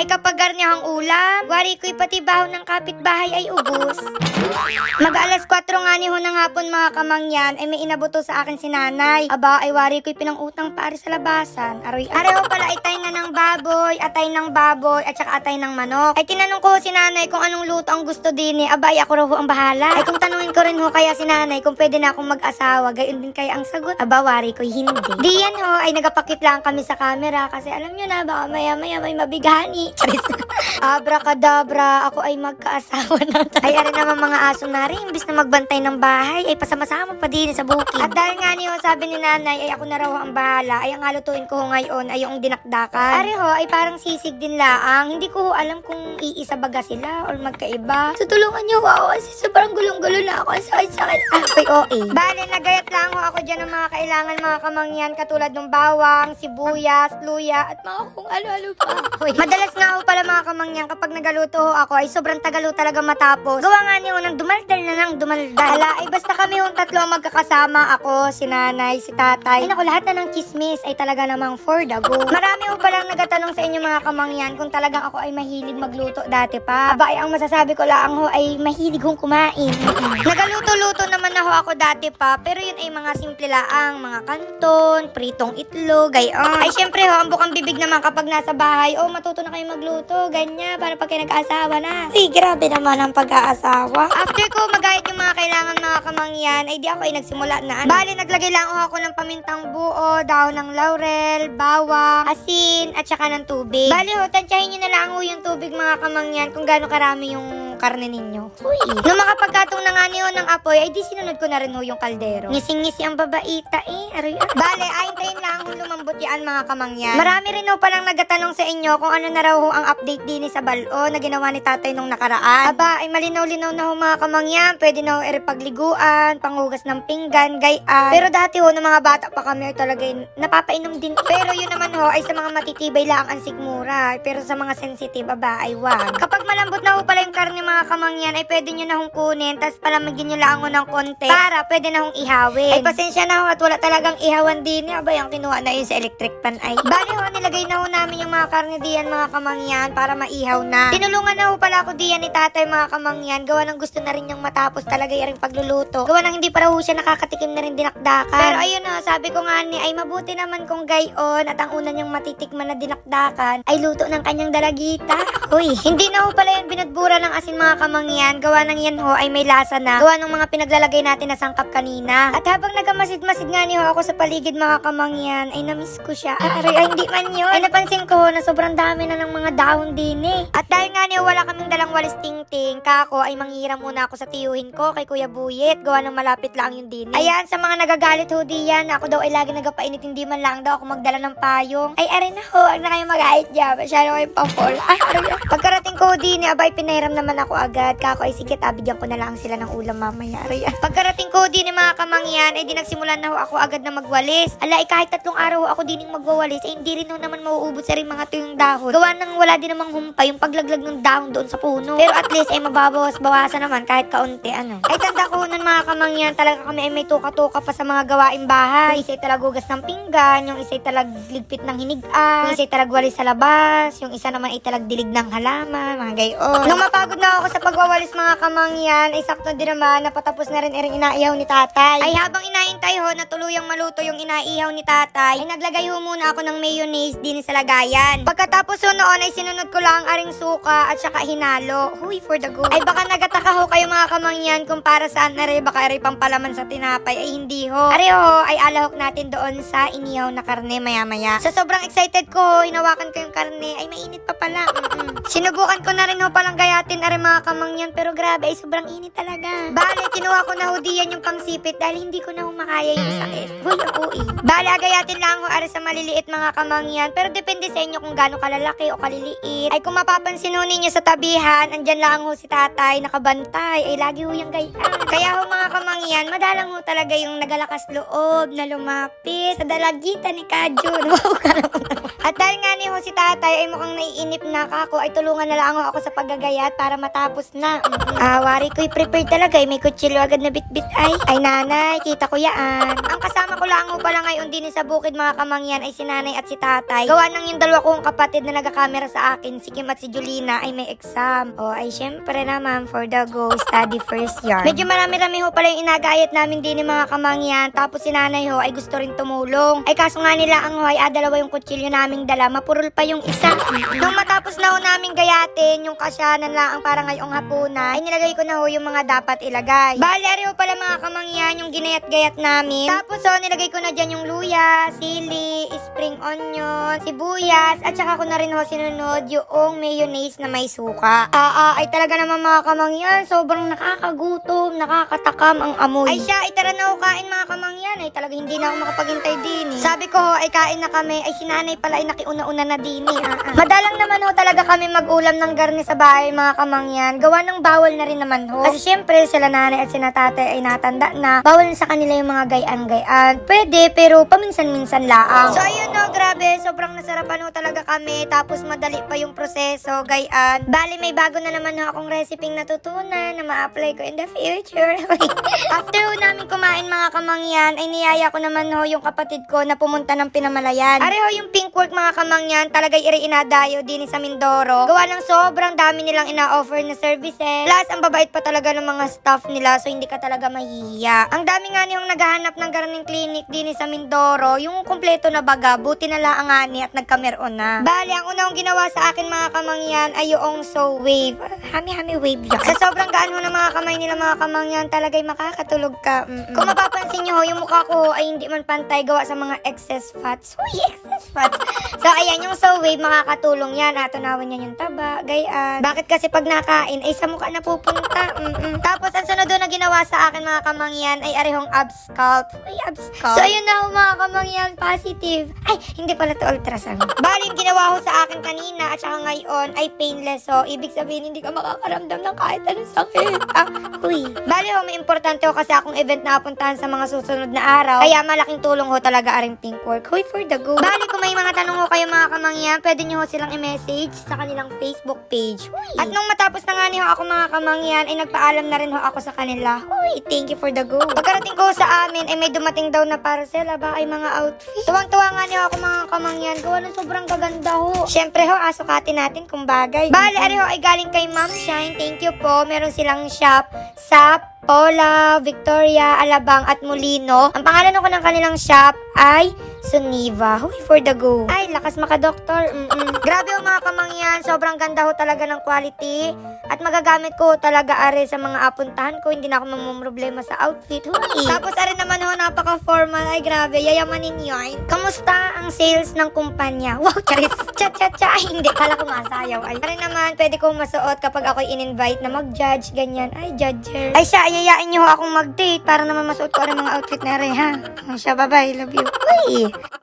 Ay kapag garnihang ulam, wari ko'y pati baho ng kapitbahay ay ubos. Mag alas 4 nga ni ho ng hapon mga kamangyan, ay may inabuto sa akin si nanay. Aba, ay wari ko'y pinangutang pare sa labasan. Aroy, areho pala ay tay nga ng baboy, atay ng baboy, at saka atay ng manok. Ay tinanong ko si nanay kung anong luto ang gusto din eh. Aba, ay ako raw ho ang bahala. Ay kung tanungin ko rin ho kaya si nanay kung pwede na akong mag-asawa, gayon din kaya ang sagot. Aba, wari ko'y hindi. Di yan ho, ay nagapakit lang kami sa camera kasi alam nyo na, baka maya-maya may mabighani. Charis. Abrakadabra, ako ay magkaasawa na. ay, arin naman mga aso na rin, imbis na magbantay ng bahay, ay pasama-sama pa din sa bukid. At dahil nga niyo, sabi ni nanay, ay ako na raw ang bahala, ay ang halutuin ko ngayon ay yung dinakdakan. Ari ho, ay parang sisig din laang. Hindi ko ho alam kung iisa baga sila or magkaiba. So tulungan niyo ako kasi sobrang gulong-gulo na ako. Ang sakit-sakit. Ah, ay, okay. Bale, nagayat lang ho ako dyan ng mga kailangan mga kamangyan katulad ng bawang, sibuyas, luya, at mga kung ano-ano pa. Madalas nga ho pala mga kamangyan kapag nagaluto ho ako ay sobrang tagalo talaga matapos. Gawa nga niyo nang dumaldal na nang dumaldal. Ala, ay basta kami ho tatlo magkakasama. Ako, si nanay, si tatay. Ay naku, lahat na ng chismis ay talaga namang for the go. Marami ho palang nagatanong sa inyo mga kamangyan kung talagang ako ay mahilig magluto dati pa. Aba, ay ang masasabi ko lang ho ay mahilig hong kumain. Nagaluto-luto naman na ho ako dati pa, pero yun ay mga simple laang, mga kanton, pritong itlog, gayon. Ay syempre ho, ang bukang bibig naman kapag nasa bahay, oh matuto na kayo magluto, ganyan, para pag kayo nag-aasawa na. Uy, grabe naman ang pag-aasawa. After ko magayat yung mga kailangan mga kamangyan, ay di ako ay nagsimula na. Ano. Bali, naglagay lang ako ng pamintang buo, dahon ng laurel, bawang, asin, at saka ng tubig. Bali ho, tansyahin nyo na lang ho yung tubig mga kamangyan kung gaano karami yung karne ninyo. Uy. Nung makapagkatong na nga niyo ng apoy, ay di sinunod ko na rin ho yung kaldero. Ngising-ngisi ang babaita eh. Aray, aray. Bale, ahintayin lang ho lumambot yan mga kamangyan. Marami rin ho palang nagatanong sa inyo kung ano na raw ho ang update din sa balo na ginawa ni tatay nung nakaraan. Aba, ay malinaw-linaw na ho mga kamangyan. Pwede na ho eripagliguan, panghugas ng pinggan, gayaan. Pero dati ho, nung mga bata pa kami, ay talaga napapainom din. Pero yun naman ho, ay sa mga matitibay lang ang sigmura. Pero sa mga sensitive, aba, ay wag. Kapag malambot na ho pala yung karne mga kamangyan, ay pwede nyo na hong kunin, tapos palamagin nyo lang ng konti para pwede na hong ihawin. Ay pasensya na ho at wala talagang ihawan din. Aba, yung kinuha na yun sa electric pan ay. Bali ho, nilagay na ho namin yung mga karne diyan mga kamangyan para maihaw na. Tinulungan na ho pala ako diyan ni tatay mga kamangyan. Gawa ng gusto na rin niyang matapos talaga yung pagluluto. Gawa ng hindi para ho siya nakakatikim na rin dinakdakan. Pero ayun ho, sabi ko nga ni, ay mabuti naman kung gayon at ang una niyang matitikman na dinakdakan ay luto ng kanyang dalagita. Uy, hindi na ho pala yan binadbura ng asin mga kamangyan. Gawa ng yan ho ay may lasa na. Gawa ng mga pinaglalagay natin na sangkap kanina. At habang nagamasid-masid nga ni ho ako sa paligid mga kamangyan, ay namiss ko siya. Ah, aray, ay hindi man yun. Ay napansin ko ho na sobrang dami na ng mga dahon din eh. At dahil nga ni wala kaming dalang walis ting-ting, kako ay manghiram muna ako sa tiyuhin ko kay Kuya Buyet. Gawa ng malapit lang yung din. Ayan, sa mga nagagalit ho diyan, ako daw ay lagi nagapainit, hindi man lang daw ako magdala ng payong. Ay, aray na ho, huwag na kayo mag-ait dyan. Masyado kayo pa-fall. Ay, aray ho din, abay, pinahiram naman ako agad. Kako ay sige, tabigyan ko na lang sila ng ulam mamaya. Aray, ah. Pagkarating ko din mga kamangyan, ay di nagsimulan na ho ako agad na magwalis. Ala, ay kahit tatlong araw ako din yung magwawalis, ay hindi rin ho naman mauubos sa rin mga tuyong dahon. Gawa nang wala din namang humpay yung paglaglag ng dahon doon sa puno. Pero at least ay mababawas-bawasan naman kahit kaunti ano. Ay tanda ko nun mga kamangyan, talaga kami ay may tuka-tuka pa sa mga gawaing bahay. Yung isa'y talagugas ng pinggan, yung isa'y talagligpit ng hinigaan, yung isa'y talagwalis sa labas, yung isa naman ay talagdilig ng halaman, mga gayon. Nung mapagod na ako sa pagwawalis mga kamangyan, ay sakto din naman, napatapos na rin iring inaihaw ni tatay. Ay habang inaintay ho na tuluyang maluto yung inaihaw ni tatay, ay naglagay ho muna ako ng mayonnaise din sa lagayan. Pagkatapos ho noon ay sinunod ko lang ang aring suka at saka hinalo. Huy, for the go. Ay baka nagataka ho kayo mga kamangyan kung para saan na rin, baka rin pampalaman sa tinapay. Ay hindi ho. Ari ho, ay alahok natin doon sa inihaw na karne maya-maya. Sa sobrang excited ko, hinawakan ko yung karne, ay mainit pa pala. Mm-mm. Sinubukan ko na rin ho palang gayatin ari mga kamangyan, pero grabe, ay sobrang init talaga. Bale, kinuha ko na ho diyan yung pangsipit dahil hindi ko na ho makaya yung sakit. Huy, ui. Bale, agayatin lang ho ari sa maliliit mga kamangyan, pero depende sa inyo kung gaano kalalaki o kaliliit. Ay kung mapapansin ho ninyo sa tabihan, andyan lang ho si tatay, nakabantay, ay lagi ho yung gayaan. Kaya ho mga kamangyan, madalang ho talaga yung nagalakas loob na lumapit sa dalagita ni Kajun. At dahil nga ni ho si tatay ay mukhang naiinip na kako, ay tulungan na lang lang ako sa paggagayat para matapos na. Ah, wari ko'y prepared talaga. eh. May kutsilyo agad na bit-bit ay. Ay nanay, kita ko yaan. Ang kasama ko lang pala ngayon din sa bukid mga kamangyan ay si nanay at si tatay. Gawa nang yung dalawa kong kapatid na nagakamera sa akin, si Kim at si Julina ay may exam. O ay syempre naman for the go, study first year. Medyo marami-rami ho pala yung inagayat namin din ng mga kamangyan. Tapos si nanay ho ay gusto rin tumulong. Ay kaso nga nila ang ho ay ah, dalawa yung kutsilyo naming dala. Mapurol pa yung isa. Nung matapos na ho namin gayatin, yung kasyanan lang ang para ngayong hapuna, ay nilagay ko na ho yung mga dapat ilagay. Bali, pala mga kamangyan, yung ginayat-gayat namin. Tapos ho, nilagay ko na dyan yung luya, sili, spring onion, sibuyas, at saka ko na rin ho sinunod yung mayonnaise na may suka. Ah, ah, ay talaga naman mga kamangyan, sobrang nakakagutom, nakakatakam ang amoy. Ay siya, ay tara na ho kain mga kamangyan, ay talaga hindi na ako makapaghintay din eh. Sabi ko ho, ay kain na kami, ay sinanay pala ay nakiuna-una na din eh. Ah, ah. Madalang naman ho talaga kami mag-ulam ng garni sa bahay mga kamangyan, gawa ng bawal na rin naman ho. Kasi syempre sila nanay at sina tatay ay natanda na, bawal na sa kanila yung mga gayan-gayan. Pwede, pero paminsan-minsan laang. So ayun no, grabe, sobrang nasarapan ho talaga kami, tapos madali pa yung proseso, gayan. Bali, may bago na naman ho akong recipe natutunan na ma-apply ko in the future. After ho namin kumain mga kamangyan, ay niyaya ko naman ho yung kapatid ko na pumunta ng Pinamalayan. Are ho yung pink work mga kamangyan, talaga iri inadayo din sa Mindoro. Gawa ng sobrang dami nilang ina-offer na services. Plus, ang babait pa talaga ng mga staff nila, so hindi ka talaga mahihiya. Ang dami nga niyong naghahanap ng gardening clinic din sa Mindoro, yung kumpleto na baga, buti na lang nga ni at nagkameron na. Bali, ang unang ginawa sa akin mga kamangyan ay yung so wave. Hami-hami wave yun. Sa sobrang gaan ho ng mga kamay nila mga kamangyan, talagay makakatulog ka. Mm-mm. Kung mapapansin nyo ho, yung mukha ko ay hindi man pantay gawa sa mga excess fats. Uy, excess fats. So, ayan, yung so wave, makakatulong yan. Atunawin yan yung taba, gayaan. Bakit kasi pag nakain, ay sa mukha napupunta. Mm-mm. Tapos, ang sunod doon na ginawa sa akin mga kamangyan ay arehong ab scalp. Uy, ab scalp. So, ayun na mga kamangyan, positive. Ay, hindi pala to ultrasound. Bali, yung ginawa ho sa akin kanina at saka ngayon ay painless. So, ibig sabihin, hindi ka makakaramdam ng kahit anong sakit. Ah, uy. Bali ho, may importante ho kasi akong event na apuntahan sa mga susunod na araw. Kaya malaking tulong ho talaga aring pink work. Hoy, for the go. Bali, kung may mga tanong ho kayo mga kamangyan, pwede nyo ho silang i-message sa kanilang Facebook page. Uy. At nung matapos na nga niyo ako mga kamangyan, ay nagpaalam na rin ho ako sa kanila. Uy, thank you for the go. Pagkarating ko sa amin, ay may dumating daw na parcel, aba ay mga outfit. Tuwang-tuwa nga niyo ako mga kamangyan, gawa ng sobrang gaganda ho. Siyempre ho, asukatin natin kung bagay. Bali, ari ho, ay galing kay Ma'am Shine. Thank you po. Meron silang shop sa Pola, Victoria, Alabang at Molino. Ang pangalan ko ng kanilang shop ay Suniva. Huy, for the go. Ay, lakas maka-doktor. Mm-mm. Grabe ho mga kamangyan. Sobrang ganda ho talaga ng quality. At magagamit ko talaga are sa mga apuntahan ko. Hindi na ako mamumroblema sa outfit. Huy. Tapos are naman ho, napaka-formal. Ay, grabe. Yayamanin yun. Kamusta ang sales ng kumpanya? Wow, charis. Cha-cha-cha. Ay, hindi. Kala ko masayaw. Ay, are naman, pwede kong masuot kapag ako'y in-invite na mag-judge. Ganyan. Ay, judger. Ay, siya, ayayain niyo akong mag-date para naman masuot ko ang mga outfit na rin, ha? Ay, siya, bye-bye. Love you. Uy!